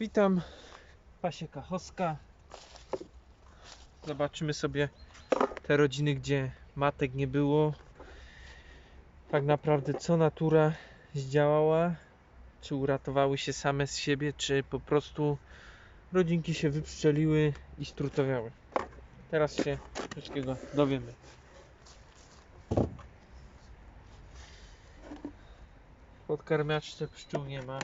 Witam, Pasieka Choska. Zobaczymy sobie te rodziny, gdzie matek nie było. Tak naprawdę, co natura zdziałała, czy uratowały się same z siebie, czy po prostu rodzinki się wypszczeliły i strutowiały. Teraz się wszystkiego dowiemy. Podkarmiaczce pszczół nie ma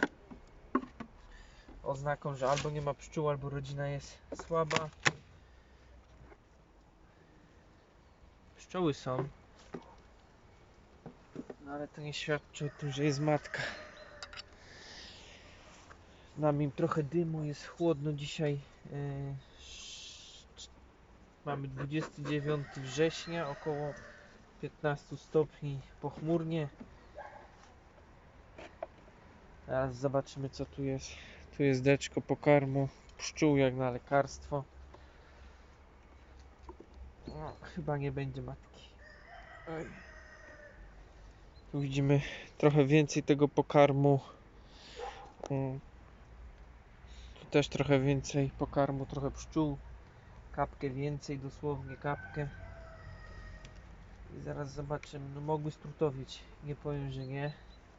oznaką, że albo nie ma pszczół, albo rodzina jest słaba. Pszczoły są, no ale to nie świadczy o tym, że jest matka. Mam im trochę dymu, jest chłodno dzisiaj. Yy, mamy 29 września, około 15 stopni pochmurnie. Teraz zobaczymy co tu jest. Tu jest deczko pokarmu pszczół jak na lekarstwo. No, chyba nie będzie matki. Oj. Tu widzimy trochę więcej tego pokarmu. Mm. Tu też trochę więcej pokarmu, trochę pszczół. Kapkę więcej, dosłownie kapkę. I zaraz zobaczymy. No mogły strutowieć. Nie powiem, że nie,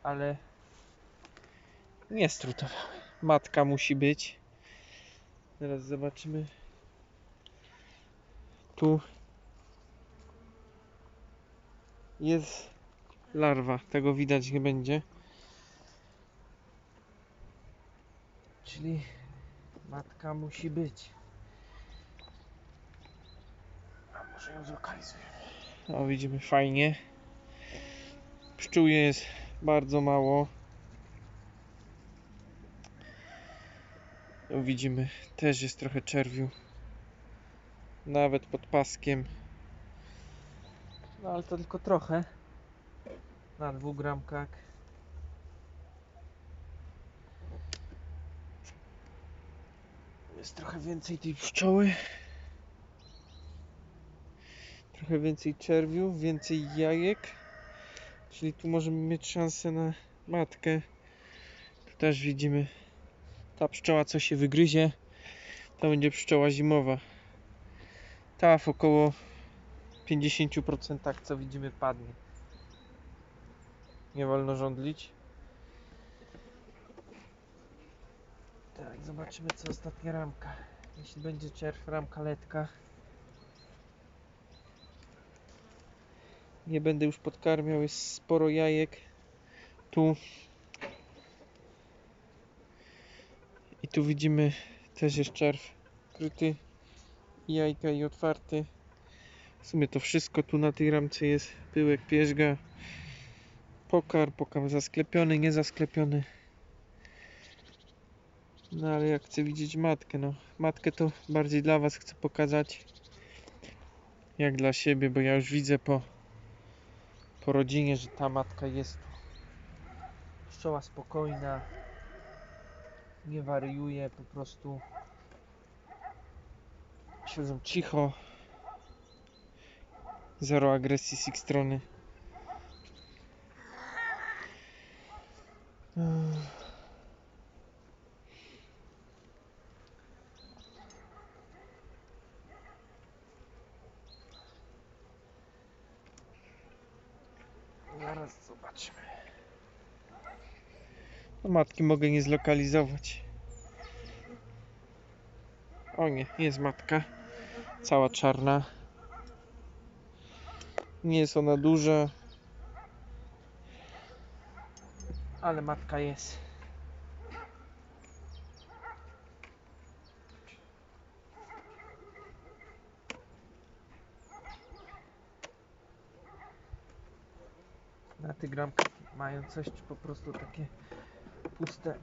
ale nie strutowały. Matka musi być. Teraz zobaczymy. Tu jest larwa. Tego widać nie będzie. Czyli matka musi być. A może ją zlokalizujemy. O, widzimy fajnie. Pszczół jest bardzo mało. Tu widzimy, też jest trochę czerwiu. Nawet pod paskiem. No ale to tylko trochę. Na dwóch gramkach. Jest trochę więcej tej pszczoły. Trochę więcej czerwiu, więcej jajek. Czyli tu możemy mieć szansę na matkę. Tu też widzimy ta pszczoła co się wygryzie to będzie pszczoła zimowa. Ta w około 50% tak co widzimy padnie. Nie wolno żądlić tak zobaczymy co ostatnia ramka. Jeśli będzie czerw ramka letka. Nie będę już podkarmiał jest sporo jajek. Tu I tu widzimy też jest czerw kryty, jajka i otwarty. W sumie to wszystko tu na tej ramce jest. Pyłek, pierzga, pokar, pokar zasklepiony, nie zasklepiony. No ale jak chcę widzieć matkę, no matkę to bardziej dla was chcę pokazać. Jak dla siebie, bo ja już widzę po, po rodzinie, że ta matka jest. Pszczoła spokojna, nie wariuje, po prostu siedzą cicho. Zero agresji z ich strony. Zaraz zobaczymy. Matki mogę nie zlokalizować. O nie, jest matka. Cała czarna. Nie jest ona duża. Ale matka jest. Na tych mają coś, czy po prostu takie puste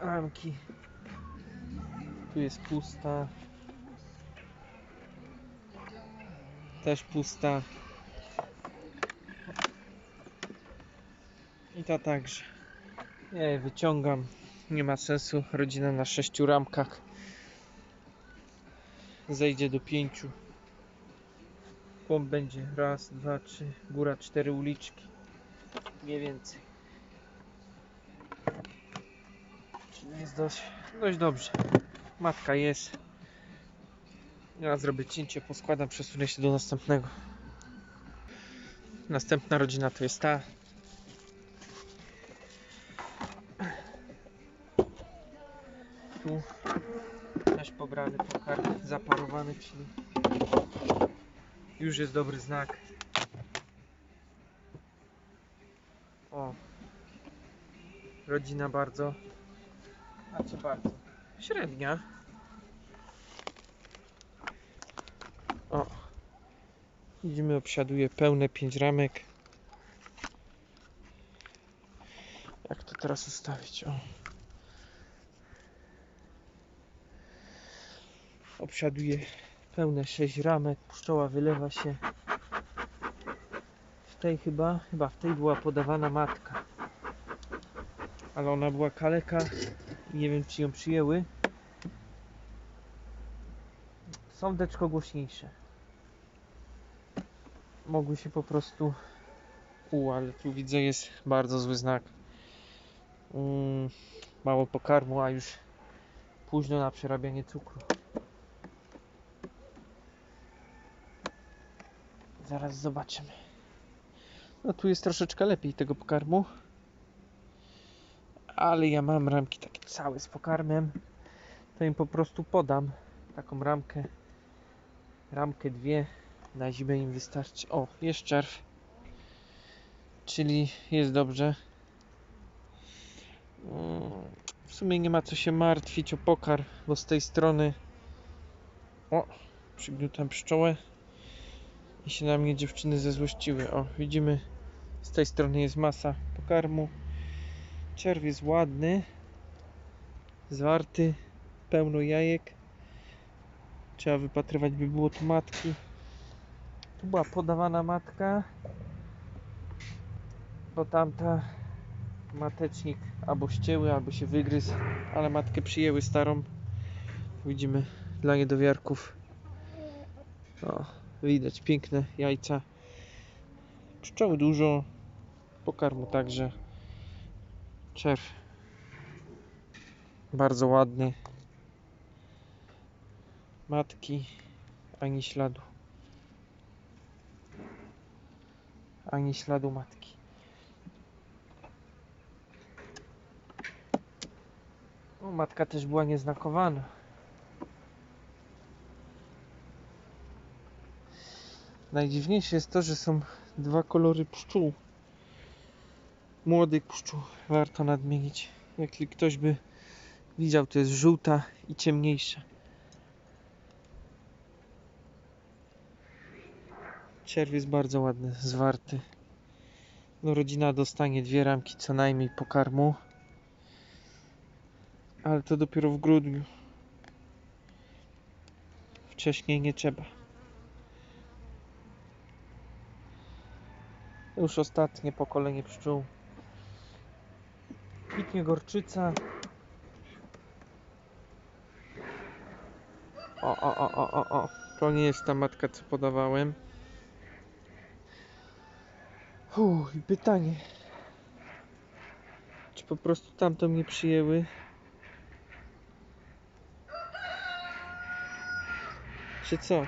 ramki. Tu jest pusta. Też pusta. I ta także. Ja je wyciągam. Nie ma sensu. Rodzina na sześciu ramkach. Zejdzie do pięciu. Kłąb będzie raz, dwa, trzy, góra cztery uliczki. Nie więcej. Czyli jest dość Dość dobrze. Matka jest. Ja zrobię cięcie, poskładam, przesunę się do następnego. Następna rodzina to jest ta. Tu też pobrany pokarm zaparowany, czyli już jest dobry znak. O, rodzina bardzo, bardzo, średnia. O, widzimy, obsiaduje pełne 5 ramek. Jak to teraz ustawić? O. Obsiaduje pełne 6 ramek, pszczoła wylewa się. W tej chyba, chyba w tej była podawana matka. Ale ona była kaleka nie wiem czy ją przyjęły. Są deczko głośniejsze. Mogły się po prostu u, ale tu widzę jest bardzo zły znak. Mm, mało pokarmu, a już późno na przerabianie cukru. Zaraz zobaczymy. No tu jest troszeczkę lepiej tego pokarmu. Ale ja mam ramki takie całe z pokarmem. To im po prostu podam taką ramkę. Ramkę dwie. Na zimę im wystarczy. O, jest czerw. Czyli jest dobrze. Mm, W sumie nie ma co się martwić o pokar, bo z tej strony. O, przygniutam pszczołę i się na mnie dziewczyny zezłościły. O, widzimy, z tej strony jest masa pokarmu. Czerw jest ładny, zwarty, pełno jajek. Trzeba wypatrywać, by było tu matki. Tu była podawana matka, bo tamta matecznik albo ścięły, albo się wygryzł, ale matkę przyjęły starą. Widzimy dla niedowiarków. O, Widać piękne jajca. Pszczoły dużo. Pokarmu także. Czerw. Bardzo ładny. Matki. Ani śladu. Ani śladu matki. O, matka też była nieznakowana. Najdziwniejsze jest to, że są dwa kolory pszczół. Młodych pszczół. Warto nadmienić. Jeśli ktoś by widział, to jest żółta i ciemniejsza. Czerw jest bardzo ładny, zwarty. No, rodzina dostanie dwie ramki co najmniej pokarmu. Ale to dopiero w grudniu. Wcześniej nie trzeba. Już ostatnie pokolenie pszczół. Kwitnie gorczyca. O, o, o, o, o, o. To nie jest ta matka, co podawałem. I pytanie. Czy po prostu tamto mnie przyjęły? Czy co?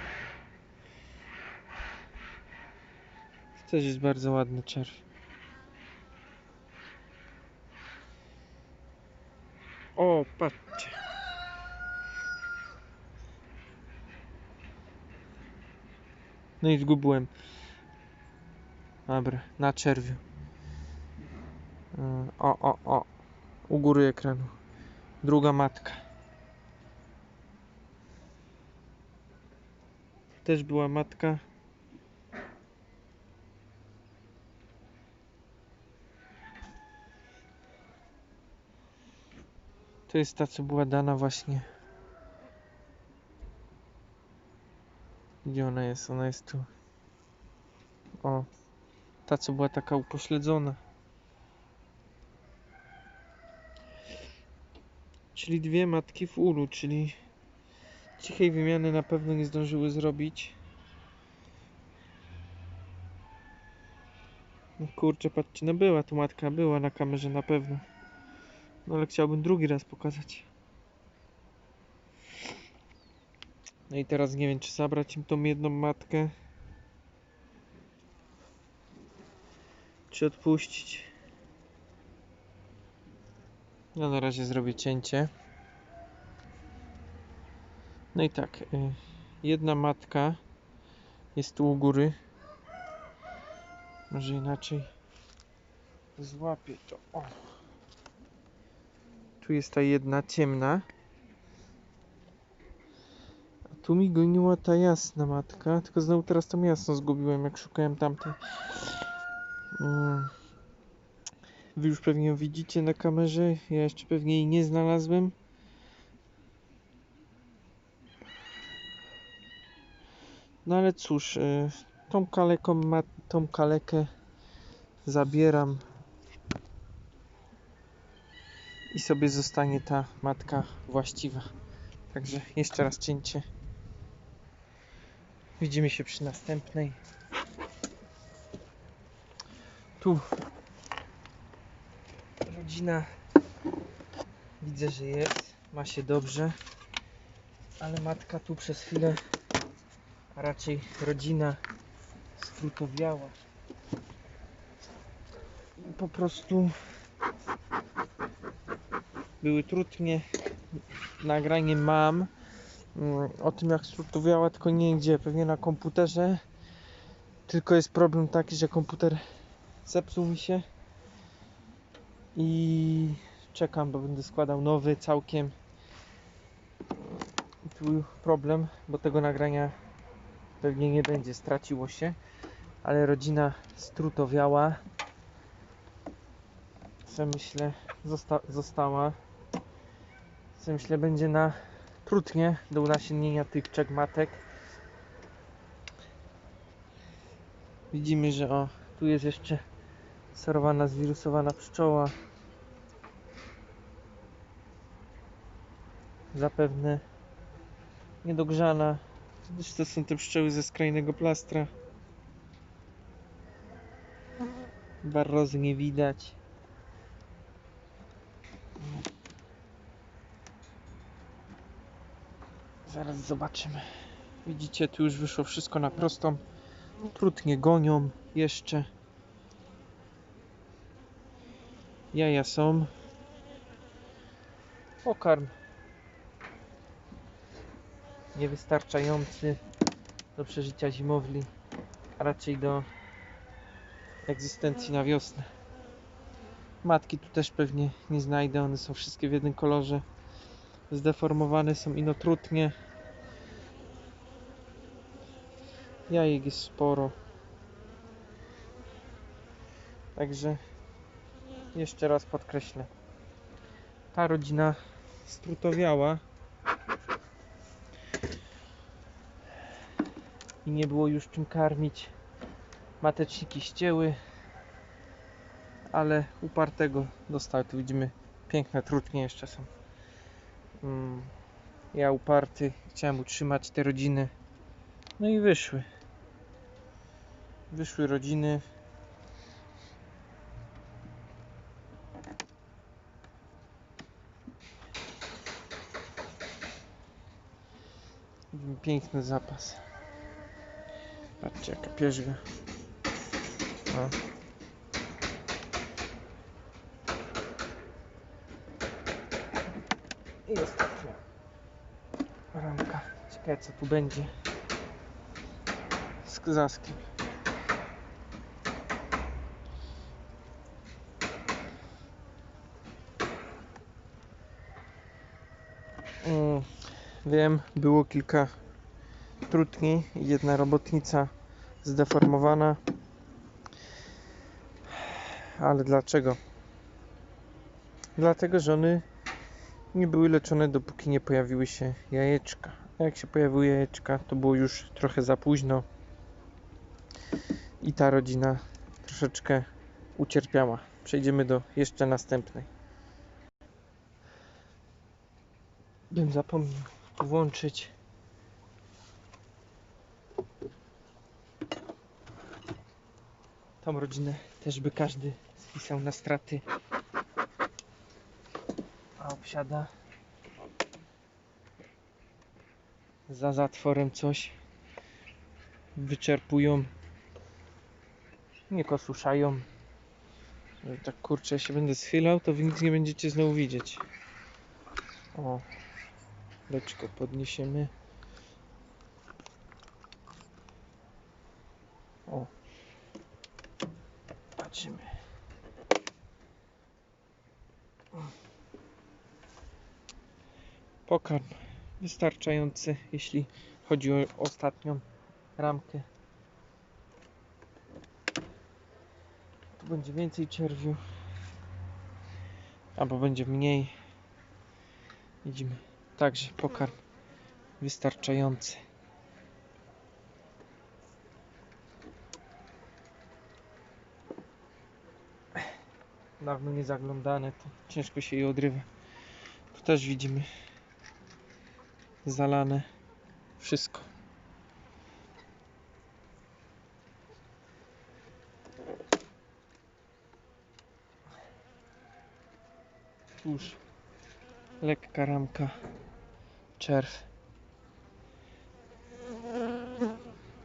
Też jest bardzo ładny czerw. O, patrzcie. No i zgubiłem. Dobra, na czerwiu. Yy, O, o, o. U góry ekranu. Druga matka. Też była matka. To jest ta, co była dana właśnie. Gdzie ona jest? Ona jest tu. O. Ta, co była taka upośledzona. Czyli dwie matki w ulu, czyli cichej wymiany na pewno nie zdążyły zrobić. No kurczę, patrzcie, no była tu matka, była na kamerze na pewno. No ale chciałbym drugi raz pokazać. No i teraz nie wiem, czy zabrać im tą jedną matkę, czy odpuścić. Ja na razie zrobię cięcie. No i tak, y, jedna matka jest tu u góry. Może inaczej złapię to. O. Tu jest ta jedna ciemna. A tu mi goniła ta jasna matka. Tylko znowu teraz tą jasną zgubiłem, jak szukałem tamtej. Mm. Wy już pewnie ją widzicie na kamerze. Ja jeszcze pewnie jej nie znalazłem. No ale cóż, y, tą kaleką, tą kalekę zabieram i sobie zostanie ta matka właściwa. Także jeszcze raz cięcie. Widzimy się przy następnej. Tu rodzina widzę, że jest, ma się dobrze, ale matka tu przez chwilę, a raczej rodzina skrutowiała. Po prostu były trudnie. Nagranie mam mm, o tym jak skrutowiała, tylko nie gdzie, pewnie na komputerze. Tylko jest problem taki, że komputer zepsuł mi się i czekam, bo będę składał nowy całkiem. I tu problem, bo tego nagrania pewnie nie będzie, straciło się, ale rodzina strutowiała. Myślę, zosta została. Co myślę, będzie na trudnie do unasiennienia tych trzech matek. Widzimy, że o, tu jest jeszcze sterowana, zwirusowana pszczoła. Zapewne niedogrzana. Gdyż to są te pszczoły ze skrajnego plastra. Barrozy nie widać. Zaraz zobaczymy. Widzicie, tu już wyszło wszystko na prostą. Trudnie gonią jeszcze. Jaja są. Pokarm niewystarczający do przeżycia zimowli, a raczej do egzystencji na wiosnę. Matki tu też pewnie nie znajdę, one są wszystkie w jednym kolorze. Zdeformowane są inotrutnie. Jajek jest sporo. Także jeszcze raz podkreślę. Ta rodzina strutowiała i nie było już czym karmić. Mateczniki ścięły, ale upartego dostały. Tu widzimy piękne trutnie jeszcze są. Mm, Ja uparty, chciałem utrzymać te rodziny. No i wyszły. Wyszły rodziny. Piękny zapas. Patrzcie jaka pierzga. O. Ostatnia ramka. Ciekawe co tu będzie. Z zaskiem. Wiem, było kilka trutni. Jedna robotnica zdeformowana. Ale dlaczego? Dlatego, że one nie były leczone dopóki nie pojawiły się jajeczka. A jak się pojawiły jajeczka, to było już trochę za późno. I ta rodzina troszeczkę ucierpiała. Przejdziemy do jeszcze następnej. Bym zapomniał włączyć. Tą rodzinę też by każdy spisał na straty. A obsiada za zatworem coś. Wyczerpują. Nie kosuszają. Tak kurczę, się będę schylał, to wy nic nie będziecie znowu widzieć. O. Leczko podniesiemy. O. Patrzymy. Pokarm wystarczający, jeśli chodzi o ostatnią ramkę. Tu będzie więcej czerwiu, albo będzie mniej. Widzimy. Także pokarm wystarczający. Dawno nie zaglądane, to ciężko się je odrywa. Tu też widzimy zalane wszystko. Tuż lekka ramka, czerw.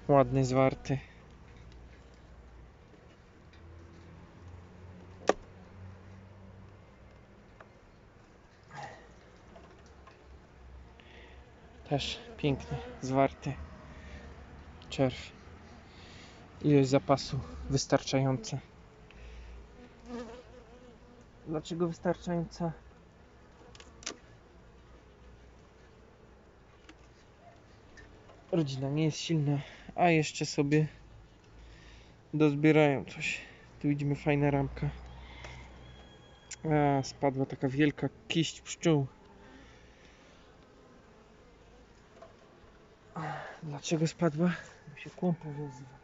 Ładny, zwarty. Też piękny, zwarty czerw. Ilość zapasu wystarczająca. Dlaczego wystarczająca? Rodzina nie jest silna, a jeszcze sobie dozbierają coś. Tu widzimy fajna ramka. A, spadła taka wielka kiść pszczół. Dlaczego spadła? Bo się kłąpa rozwa.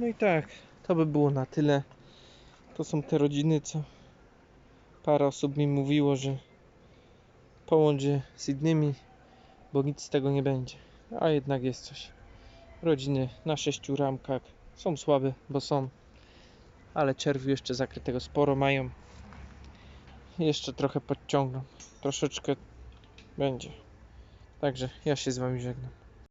No i tak, to by było na tyle. To są te rodziny, co parę osób mi mówiło, że połącz je z innymi, bo nic z tego nie będzie. A jednak jest coś. Rodziny na sześciu ramkach są słabe, bo są, ale czerwiu jeszcze zakrytego sporo mają. Jeszcze trochę podciągną. Troszeczkę będzie. Także ja się z Wami żegnam.